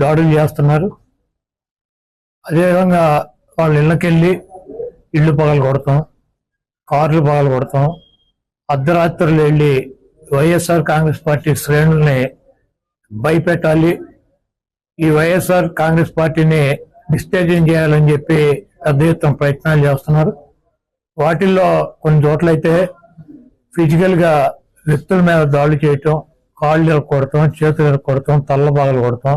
దాడులు చేస్తున్నారు. అదేవిధంగా వాళ్ళ ఇళ్ళకెళ్ళి ఇళ్ళు పగలు కొడతాం కార్లు పగలు కొడతాం. అర్ధరాత్రులు వెళ్ళి వైఎస్ఆర్ కాంగ్రెస్ పార్టీ శ్రేణుల్ని భయపెట్టాలి. ఈ వైఎస్ఆర్ కాంగ్రెస్ పార్టీని డిస్టేజింగ్ చేయాలని చెప్పి పెద్ద ఎత్తున ప్రయత్నాలు చేస్తున్నారు. వాటిల్లో కొన్ని చోట్లయితే ఫిజికల్గా వ్యక్తుల మీద దాడులు చేయటం కాళ్ళు కొడతాం చేతులు కొడతాం తల్ల బాగలు కొడతాం.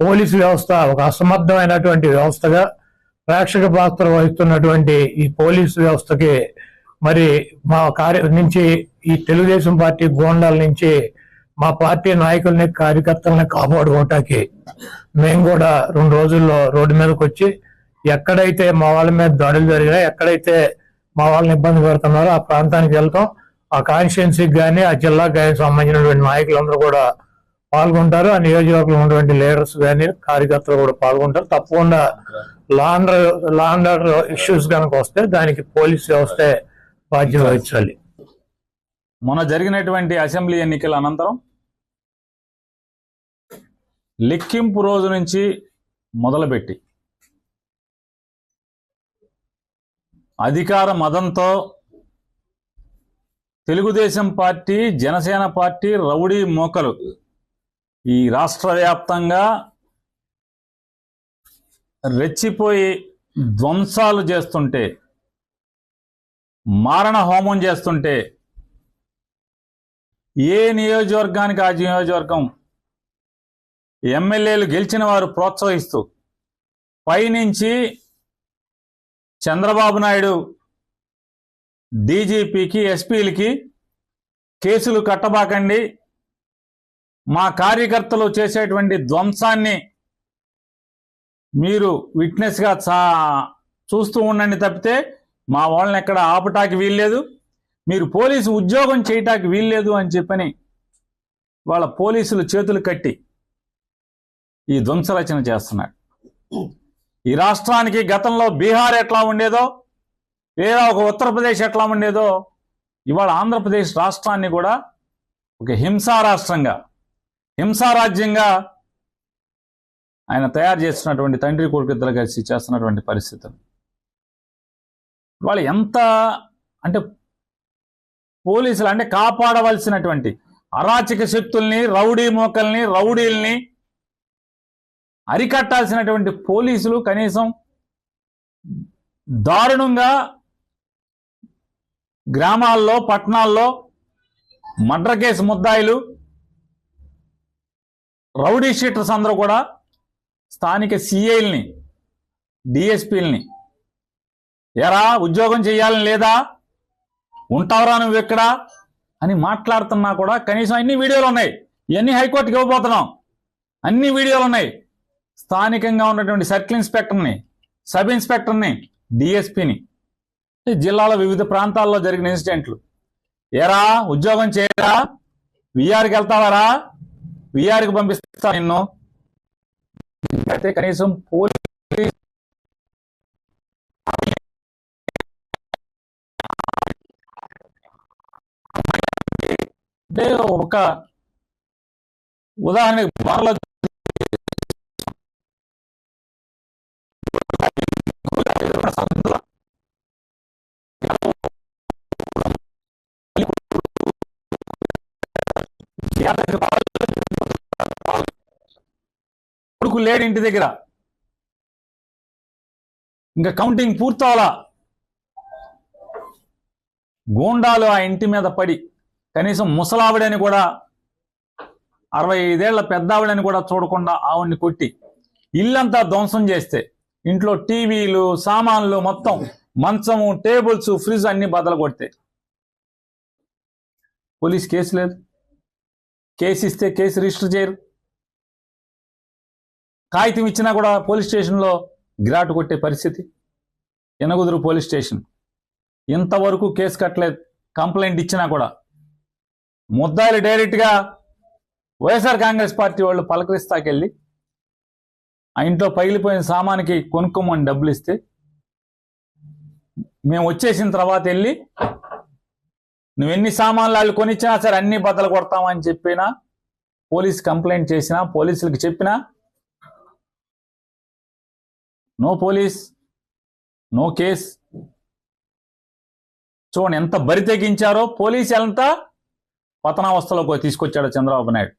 పోలీసు వ్యవస్థ ఒక అసమర్థమైనటువంటి వ్యవస్థగా ప్రేక్షక పాత్ర వహిస్తున్నటువంటి ఈ పోలీసు వ్యవస్థకి మరి మా కార్య నుంచి ఈ తెలుగుదేశం పార్టీ గోండాల నుంచి మా పార్టీ నాయకుల్ని కార్యకర్తలని కాపాడుకోవటానికి మేము కూడా రెండు రోజుల్లో రోడ్డు మీదకి వచ్చి ఎక్కడైతే మా వాళ్ళ మీద దాడులు జరిగినా ఎక్కడైతే మా వాళ్ళని ఇబ్బంది పెడుతున్నారో ఆ ప్రాంతానికి వెళ్తాం. ఆ కాన్స్టిట్యున్సీకి కానీ ఆ జిల్లాకు కానీ సంబంధించినటువంటి నాయకులందరూ కూడా పాల్గొంటారు. ఆ నియోజకవర్గంలో ఉన్నటువంటి లీడర్స్ కానీ కార్యకర్తలు కూడా పాల్గొంటారు. తప్పకుండా లాండర్ లాండర్ ఇష్యూస్ కనుక వస్తే దానికి పోలీస్ వ్యవస్థ బాధ్యత వహించాలి. మొన్న జరిగినటువంటి అసెంబ్లీ ఎన్నికల అనంతరం లెక్కింపు రోజు నుంచి మొదలుపెట్టి అధికార మదంతో Telugudesam party Janasena party rowdy మోకలు ఈ రాష్ట్ర వ్యాప్తంగా రెచ్చిపోయి ధ్వంసాలు చేస్తుంటే మారణ హోమం చేస్తుంటే ఏ నియోజకవర్గానికి ఆ నియోజకవర్గం ఎమ్మెల్యేలు గెలిచిన వారు ప్రోత్సహిస్తూ పైనుంచి చంద్రబాబు నాయుడు డీజీపీకి ఎస్పీలకి కేసులు కట్టబాకండి మా కార్యకర్తలు చేసేటువంటి ధ్వంసాన్ని మీరు విట్నెస్గా చా చూస్తూ ఉండండి తప్పితే మా వాళ్ళని ఎక్కడ ఆపటానికి వీల్లేదు. మీరు పోలీసు ఉద్యోగం చేయటానికి వీల్లేదు అని చెప్పని వాళ్ళ పోలీసులు చేతులు కట్టి ఈ ధ్వంసరచన చేస్తున్నాడు ఈ రాష్ట్రానికి గతంలో బీహార్ ఎట్లా ఉండేదో లేదా ఒక ఉత్తరప్రదేశ్ ఎట్లా ఉండేదో ఇవాళ ఆంధ్రప్రదేశ్ రాష్ట్రాన్ని కూడా ఒక హింసా రాష్ట్రంగా హింసారాజ్యంగా ఆయన తయారు చేస్తున్నటువంటి తండ్రి కొడుకు ఇద్దరు కలిసి చేస్తున్నటువంటి పరిస్థితులు. వాళ్ళు ఎంత అంటే పోలీసులు అంటే కాపాడవలసినటువంటి అరాచక శక్తుల్ని రౌడీ మోకల్ని రౌడీల్ని అరికట్టాల్సినటువంటి పోలీసులు కనీసం దారుణంగా గ్రామాల్లో పట్టణాల్లో మడ్ర కేసు ముద్దాయిలు రౌడీ షీటర్స్ అందరూ కూడా స్థానిక సిఐల్ని డిఎస్పీల్ని ఎరా ఉద్యోగం చేయాలని లేదా ఉంటావరా నువ్వు ఎక్కడ అని మాట్లాడుతున్నా కూడా కనీసం అన్ని వీడియోలు ఉన్నాయి. ఇవన్నీ హైకోర్టుకి ఇవ్వబోతున్నాం. అన్ని వీడియోలు ఉన్నాయి. స్థానికంగా ఉన్నటువంటి సర్కిల్ ఇన్స్పెక్టర్ని సబ్ ఇన్స్పెక్టర్ని డిఎస్పీని జిల్లాలో వివిధ ప్రాంతాల్లో జరిగిన ఇన్సిడెంట్లు. ఎరా ఉద్యోగం చేయరా? విఆర్కి వెళ్తావారా? విఆర్కి పంపిస్తా నిన్ను. అయితే కనీసం పోలీస్ అంటే ఒక ఉదాహరణకి బార్లో కొడుకు లేడు ఇంటి దగ్గర. ఇంకా కౌంటింగ్ పూర్తవలా? గోండాలు ఆ ఇంటి మీద పడి కనీసం ముసలావిడని కూడా అరవై ఐదేళ్ళ పెద్దావిడని కూడా చూడకుండా ఆవిడ్ని కొట్టి ఇల్లంతా ధ్వంసం చేస్తే ఇంట్లో టీవీలు సామాన్లు మొత్తం మంచము టేబుల్స్ ఫ్రిడ్జ్ అన్ని బదలు కొడితే. పోలీస్ కేసు లేదు. కేసు ఇస్తే కేసు రిజిస్టర్ చేయరు. కాగితం ఇచ్చినా కూడా పోలీస్ స్టేషన్లో గిరాటు కొట్టే పరిస్థితి. ఎనగుదురు పోలీస్ స్టేషన్. ఇంతవరకు కేసు కట్టలేదు కంప్లైంట్ ఇచ్చినా కూడా. ముద్దాయిలు డైరెక్ట్గా వైఎస్ఆర్ కాంగ్రెస్ పార్టీ వాళ్ళు పలకరిస్తాకెళ్ళి ఆ ఇంట్లో పగిలిపోయిన సామానికి కొనుక్కోమని డబ్బులు ఇస్తే మేము వచ్చేసిన తర్వాత వెళ్ళి నువ్వు ఎన్ని సామాన్లు వాళ్ళు కొనిచ్చినా సరే అన్ని బద్దలు కొడతామని చెప్పినా పోలీస్ కంప్లైంట్ చేసినా పోలీసులకు చెప్పినా నో పోలీస్ నో కేస్ చూడండి ఎంత బరి తెగించారో. పోలీసు ఎంత పతనావస్థలోకి తీసుకొచ్చాడు చంద్రబాబు నాయుడు.